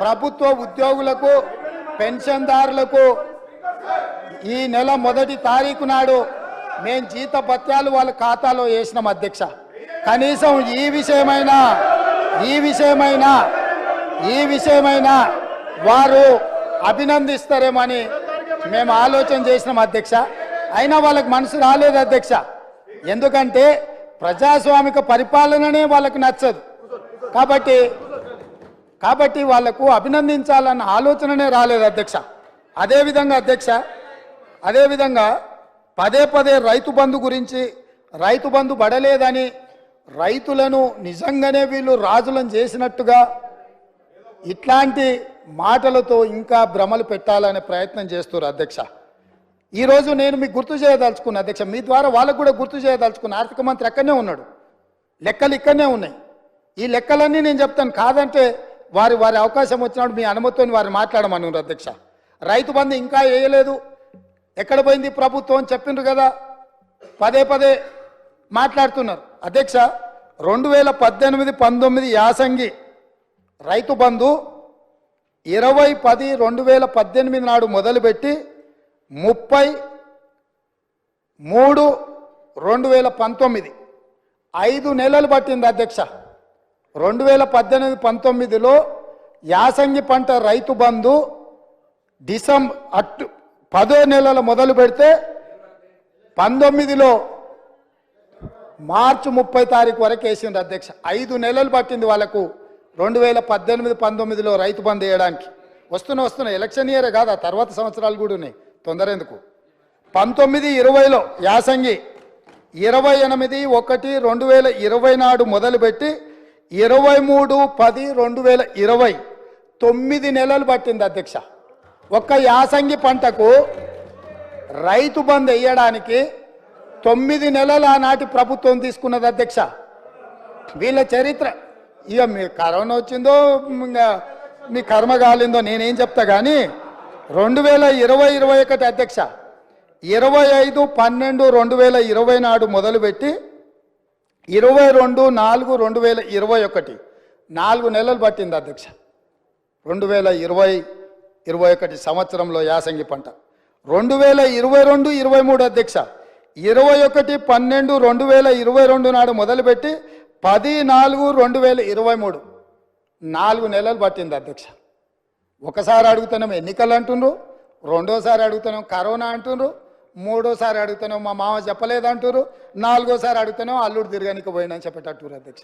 ప్రభుత్వ ఉద్యోగులకు పెన్షన్దారులకు ఈ నెల మొదటి తారీఖు నాడు మేము జీత భత్యాలు వాళ్ళ ఖాతాలో వేసినాం అధ్యక్ష. కనీసం ఈ విషయమైనా ఈ విషయమైనా ఈ విషయమైనా వారు అభినందిస్తారేమని మేము ఆలోచన చేసినాం అధ్యక్ష. అయినా వాళ్ళకి మనసు రాలేదు అధ్యక్ష. ఎందుకంటే ప్రజాస్వామిక పరిపాలననే వాళ్ళకి నచ్చదు. కాబట్టి కాబట్టి వాళ్ళకు అభినందించాలన్న ఆలోచననే రాలేదు అధ్యక్ష. అదేవిధంగా అధ్యక్ష అదేవిధంగా పదే పదే రైతు బంధు గురించి రైతు బంధు పడలేదని రైతులను నిజంగానే వీళ్ళు రాజులను చేసినట్టుగా ఇట్లాంటి మాటలతో ఇంకా భ్రమలు పెట్టాలనే ప్రయత్నం చేస్తారు అధ్యక్ష. ఈరోజు నేను మీకు గుర్తు చేయదలుచుకున్నా అధ్యక్ష మీ ద్వారా వాళ్ళకు కూడా గుర్తు చేయదలుచుకున్నా ఆర్థిక మంత్రి అక్కడనే ఉన్నాడు. లెక్కలు ఇక్కడనే ఉన్నాయి. ఈ లెక్కలన్నీ నేను చెప్తాను కాదంటే వారి వారి అవకాశం వచ్చినప్పుడు మీ అనుమతితో వారిని మాట్లాడమన్నారు అధ్యక్ష. రైతు బంధు ఇంకా వేయలేదు. ఎక్కడ పోయింది ప్రభుత్వం అని చెప్పిండ్రు కదా. పదే పదే మాట్లాడుతున్నారు. అధ్యక్ష రెండు వేల పద్దెనిమిది పంతొమ్మిది యాసంగి రైతు బంధు ఇరవై పది రెండు వేల పద్దెనిమిది నాడు మొదలుపెట్టి ముప్పై మూడు రెండు వేల పంతొమ్మిది. ఐదు నెలలు పట్టింది అధ్యక్ష. రెండు వేల పద్దెనిమిది పంతొమ్మిదిలో యాసంగి పంట రైతు బంధు డిసెంబర్ అటు పదో నెలలు మొదలు పెడితే పంతొమ్మిదిలో మార్చి ముప్పై తారీఖు వరకు వేసింది అధ్యక్ష. ఐదు నెలలు పట్టింది వాళ్ళకు రెండు వేల పద్దెనిమిది పంతొమ్మిదిలో రైతు బంద్ వేయడానికి. వస్తున్న వస్తున్న ఎలక్షన్ ఇయరే కాదు ఆ తర్వాత సంవత్సరాలు కూడా ఉన్నాయి తొందర ఎందుకు పంతొమ్మిది ఇరవైలో యాసంగి ఇరవై ఎనిమిది ఒకటి రెండు వేల ఇరవై నాడు మొదలుపెట్టి ఇరవై మూడు పది రెండు వేల ఇరవై. తొమ్మిది నెలలు పట్టింది అధ్యక్ష. ఒక్క యాసంగి పంటకు రైతు బంద్ వేయడానికి తొమ్మిది నెలలు ఆనాటి ప్రభుత్వం తీసుకున్నది అధ్యక్ష. వీళ్ళ చరిత్ర. ఇక మీ కరోనా వచ్చిందో మీ కర్మ కాలిందో నేనేం చెప్తా కానీ రెండు వేల ఇరవై ఇరవై ఒకటి అధ్యక్ష ఇరవై ఐదు పన్నెండు రెండు వేల ఇరవై నాడు మొదలుపెట్టి ఇరవై రెండు నాలుగు రెండు వేల ఇరవై ఒకటి. నాలుగు నెలలు పట్టింది అధ్యక్ష. రెండు వేల ఇరవై ఇరవై ఒకటి సంవత్సరంలో యాసంగి పంట. రెండు వేల ఇరవై రెండు ఇరవై మూడు అధ్యక్ష. ఇరవై ఒకటి పన్నెండు రెండు వేల ఇరవై రెండు నాడు మొదలుపెట్టి పది నాలుగు రెండు వేల ఇరవై మూడు. నాలుగు నెలలు పట్టింది అధ్యక్ష. ఒకసారి అడుగుతున్నాం ఎన్నికలు అంటుండ్రు రెండోసారి అడుగుతున్నాం కరోనా అంటుండ్రు మూడోసారి అడుగుతున్నాం మా మామ చెప్పలేదంటారు నాలుగోసారి అడుగుతున్నాం అల్లుడు తిరగనికి పోయిందని చెప్పేటట్టు అధ్యక్ష.